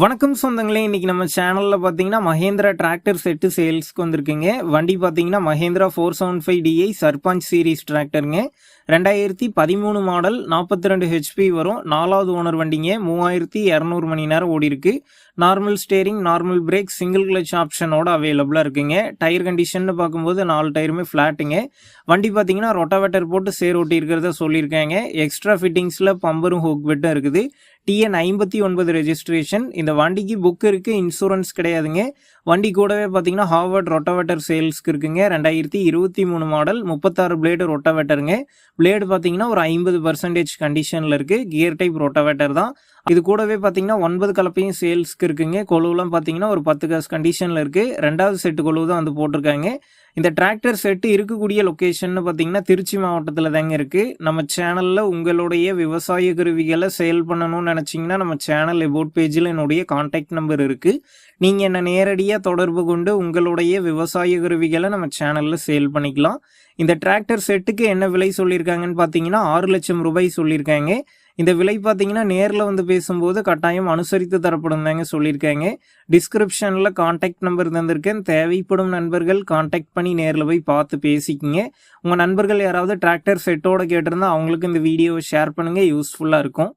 வணக்கம் சொந்தங்களே இன்றைக்கி நம்ம சேனலில் பார்த்தீங்கன்னா மஹேந்திரா டிராக்டர் செட்டு சேல்ஸ்க்கு வந்திருக்குங்க. வண்டி பார்த்தீங்கன்னா Mahindra four seven five DI Sarpanch series டிராக்டருங்க ரெண்டாயிரத்தி பதிமூணு மாடல் நாற்பத்தி ரெண்டு ஹெச்பி வரும். நாலாவது ஓனர் வண்டிங்க மூவாயிரத்தி இரநூறு மணி நேரம் ஓடி இருக்கு. Normal steering normal brake single clutch ஆப்ஷனோட அவைலபிளாக இருக்குங்க. டயர் கண்டிஷன் பார்க்கும்போது நாலு டயருமே ஃப்ளாட்டுங்க வண்டி பார்த்தீங்கன்னா ரொட்டாவேட்டர் போட்டு சேர் ஓட்டி இருக்கிறத சொல்லியிருக்காங்க. எக்ஸ்ட்ரா ஃபிட்டிங்ஸில் பம்பரும் ஹூக் பெட்டும் இருக்குது. டிஎன் ஐம்பத்தி ஒன்பது ரெஜிஸ்ட்ரேஷன் இந்த வண்டிக்கு புக் இருக்குது இன்சூரன்ஸ் கிடையாதுங்க. வண்டி கூடவே பார்த்தீங்கன்னா ஹார்வர்ட் ரொட்டவேட்டர் சேல்ஸ்க்கு இருக்குங்க. ரெண்டாயிரத்தி இருபத்தி மூணு மாடல் முப்பத்தாறு பிளேடு ரொட்டவேட்டருங்க பிளேடு பார்த்தீங்கன்னா ஒரு ஐம்பது பர்சன்டேஜ் கண்டிஷனில் இருக்குது கியர் டைப் ரொட்டவேட்டர் தான். இது கூடவே பார்த்தீங்கன்னா ஒன்பது கலப்பையும் சேல்ஸ்க்கு இருக்குங்க. கொழுவெலாம் பார்த்தீங்கன்னா ஒரு பத்து காசு கண்டிஷனில் இருக்குது ரெண்டாவது செட்டு கொழுவு தான் வந்து போட்டிருக்காங்க. இந்த டிராக்டர் செட்டு இருக்கக்கூடிய லொக்கேஷன் பார்த்தீங்கன்னா திருச்சி மாவட்டத்தில் தாங்க இருக்குது நம்ம சேனலில் உங்களுடைய விவசாய கருவிகளை சேல் பண்ணணும்னு நினச்சிங்கன்னா நம்ம சேனல் எபோட் பேஜில் என்னுடைய காண்டாக்ட் நம்பர் இருக்குது நீங்கள் என்னை நேரடியாக தொடர்பு கொண்டு உங்களுடைய விவசாய கருவிகளை நம்ம சேனலில் சேல் பண்ணிக்கலாம். இந்த டிராக்டர் செட்டுக்கு என்ன விலை சொல்லியிருக்காங்கன்னு பார்த்தீங்கன்னா ஆறு லட்சம் ரூபாய் சொல்லியிருக்காங்க. இந்த விலை பார்த்தீங்கன்னா நேரில் வந்து பேசும்போது கட்டாயம் அனுசரித்து தரப்படும் தாங்க சொல்லியிருக்காங்க. டிஸ்கிரிப்ஷனில் காண்டாக்ட் நம்பர் தந்திருக்கேன். தேவைப்படும் நண்பர்கள் காண்டாக்ட் பண்ணி நேரில் போய் பார்த்து பேசிக்கிங்க. உங்கள் நண்பர்கள் யாராவது டிராக்டர் செட்டோட கேட்டிருந்தா அவங்களுக்கு இந்த வீடியோவை ஷேர் பண்ணுங்கள் யூஸ்ஃபுல்லாக இருக்கும்.